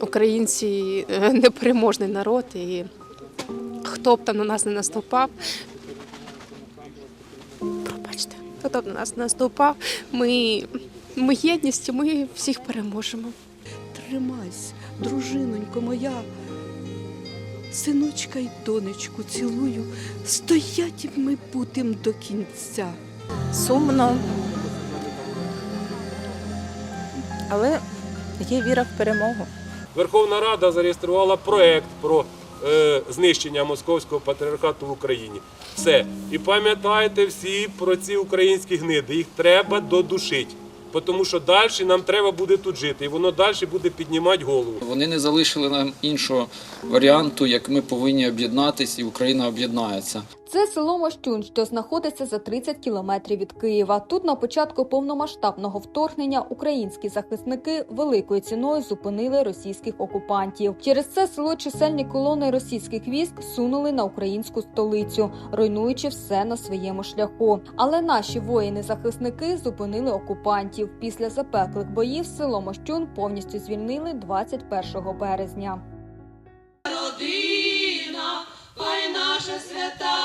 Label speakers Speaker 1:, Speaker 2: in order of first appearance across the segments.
Speaker 1: Українці е, непереможний народ, і хто б там на нас не наступав, пробачте, хто б на нас не наступав, ми, ми єдністю, ми всіх переможемо.
Speaker 2: Тримайся, дружинонько моя. Синочка й донечку цілую, стоять ми будем до кінця.
Speaker 3: сумно. Але є віра в перемогу.
Speaker 4: Верховна Рада зареєструвала проект про е, знищення московського патріархату в Україні. Все. І пам'ятайте всі про ці українські гниди. Їх треба додушити. Тому що далі нам треба буде тут жити, і воно далі буде піднімати голову.
Speaker 5: Вони не залишили нам іншого варіанту, як ми повинні об'єднатись, і Україна об'єднається.
Speaker 6: Це село Мощун, що знаходиться за 30 кілометрів від Києва. Тут на початку повномасштабного вторгнення українські захисники великою ціною зупинили російських окупантів. Через це село чисельні колони російських військ сунули на українську столицю, руйнуючи все на своєму шляху. Але наші воїни-захисники зупинили окупантів. Після запеклих боїв село Мощун повністю звільнили 21 березня.
Speaker 7: родина, хай наша свята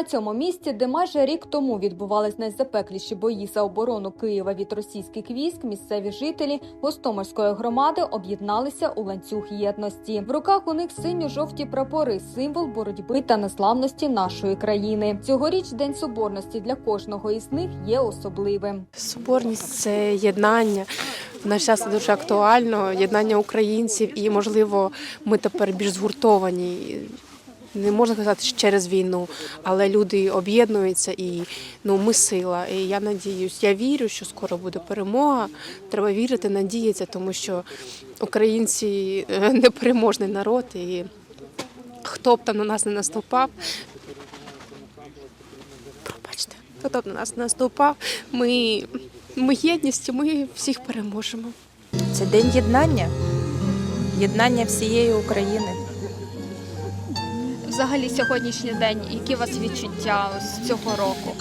Speaker 6: на цьому місці, де майже рік тому відбувались найзапекліші бої за оборону Києва від російських військ, місцеві жителі Гостомельської громади об'єдналися у ланцюг єдності. В руках у них синьо-жовті прапори, символ боротьби та незламності нашої країни. Цьогоріч День Соборності для кожного із них є особливим.
Speaker 1: Соборність це єднання. В наш дуже актуально, єднання українців, і можливо, ми тепер більш згуртовані. Не можна сказати що через війну, але люди об'єднуються і ну ми сила. І я надіюсь, я вірю, що скоро буде перемога. Треба вірити, надіятися, тому що українці е, непереможний народ, і хто б там на нас не наступав, пробачте, хто б на нас не наступав, ми, ми єдністю, ми всіх переможемо.
Speaker 3: Це день єднання, єднання всієї України.
Speaker 8: Взагалі сьогоднішній день, які у вас відчуття з цього року?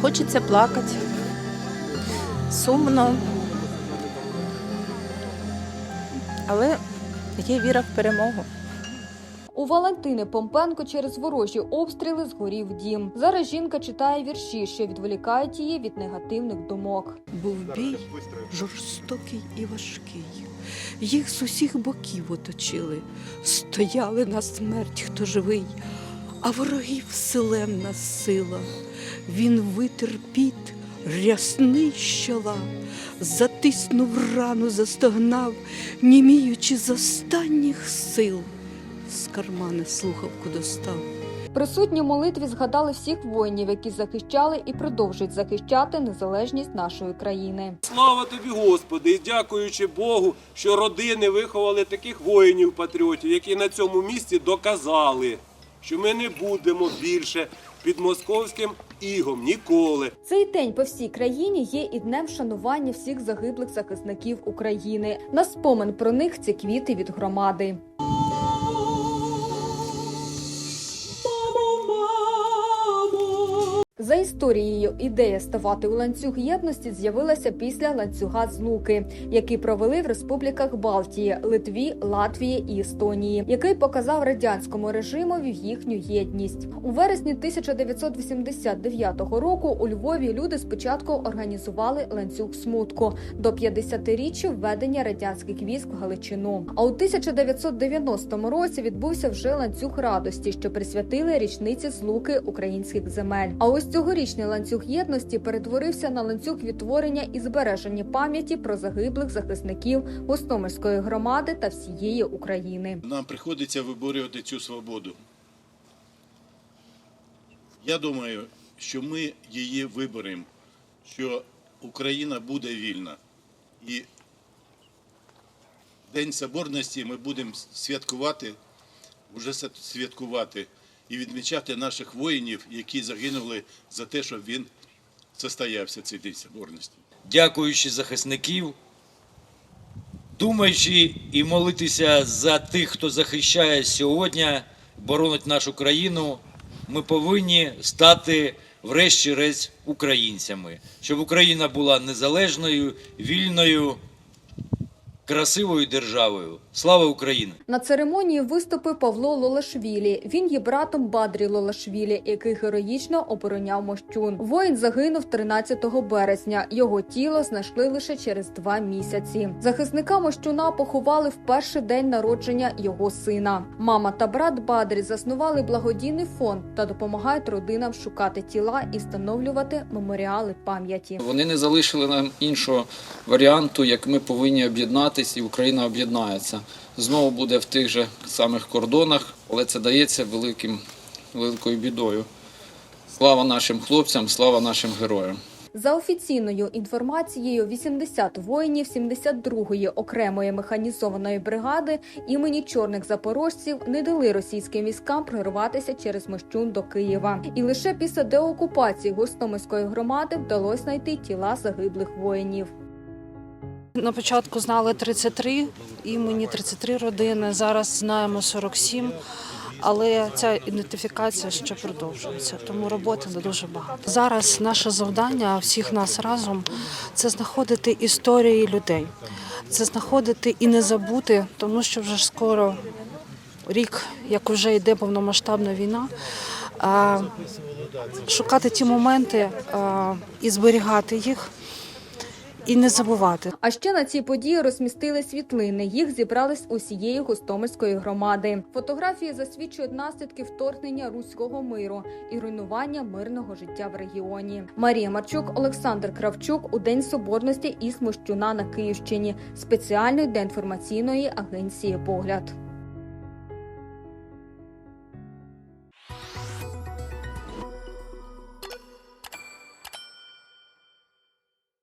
Speaker 3: Хочеться плакати. Сумно. Але є віра в перемогу.
Speaker 6: У Валентини Помпенко через ворожі обстріли згорів дім. Зараз жінка читає вірші, що відволікають її від негативних думок.
Speaker 2: Був бій жорстокий і важкий. Їх з усіх боків оточили, стояли на смерть, хто живий, а ворогів селенна сила. Він витер піт, рясний з чола, затиснув рану, застогнав, німіючи з останніх сил. З кармана слухавку достав.
Speaker 6: Присутні молитві згадали всіх воїнів, які захищали і продовжують захищати незалежність нашої країни.
Speaker 4: Слава тобі, Господи, і дякуючи Богу, що родини виховали таких воїнів-патріотів, які на цьому місці доказали, що ми не будемо більше під московським ігом ніколи.
Speaker 6: Цей день по всій країні є і днем вшанування всіх загиблих захисників України. На спомин про них ці квіти від громади. За історією, ідея ставати у ланцюг єдності з'явилася після ланцюга з Луки, який провели в республіках Балтії, Литві, Латвії і Естонії, який показав радянському режимові їхню єдність. У вересні 1989 року у Львові люди спочатку організували ланцюг смутку до 50-річчя введення радянських військ в Галичину. А у 1990 році відбувся вже ланцюг радості, що присвятили річниці злуки українських земель. А ось цьогорічний ланцюг єдності перетворився на ланцюг відтворення і збереження пам'яті про загиблих захисників Гостомельської громади та всієї України.
Speaker 9: Нам приходиться виборювати цю свободу. Я думаю, що ми її виберемо, що Україна буде вільна. І День Соборності ми будемо святкувати, вже святкувати і відмічати наших воїнів, які загинули за те, щоб він состоявся цей День Соборності.
Speaker 10: дякуючи захисників, думаючи і молитися за тих, хто захищає сьогодні, боронить нашу країну, ми повинні стати врешті-решт українцями, щоб Україна була незалежною, вільною, красивою державою. Слава Україні!
Speaker 6: На церемонії виступив Павло Лолашвілі. Він є братом Бадрі Лолашвілі, який героїчно обороняв Мощун. Воїн загинув 13 березня. Його тіло знайшли лише через два місяці. Захисника Мощуна поховали в перший день народження його сина. Мама та брат Бадрі заснували благодійний фонд та допомагають родинам шукати тіла і встановлювати меморіали пам'яті.
Speaker 5: Вони не залишили нам іншого варіанту, як ми повинні об'єднатися, і Україна об'єднається. Знову буде в тих же самих кордонах, але це дається великим, великою бідою. Слава нашим хлопцям, слава нашим героям.
Speaker 6: За офіційною інформацією, 80 воїнів 72-ї окремої механізованої бригади імені чорних запорожців не дали російським військам прорватися через Мощун до Києва. І лише після деокупації Гостомельської громади вдалося знайти тіла загиблих воїнів.
Speaker 11: На початку знали 33 імені, 33 родини. Зараз знаємо 47, але ця ідентифікація ще продовжується, тому роботи не дуже багато. Зараз наше завдання всіх нас разом це знаходити історії людей, це знаходити і не забути, тому що вже скоро рік, як вже йде повномасштабна війна. Шукати ті моменти і зберігати їх, і не забувати.
Speaker 6: А ще на цій події розмістили світлини. Їх зібрали з усієї Гостомельської громади. Фотографії засвідчують наслідки вторгнення руського миру і руйнування мирного життя в регіоні. Марія Марчук, Олександр Кравчук у День Соборності із Мощуна на Київщині. Спеціально для інформаційної агенції Погляд.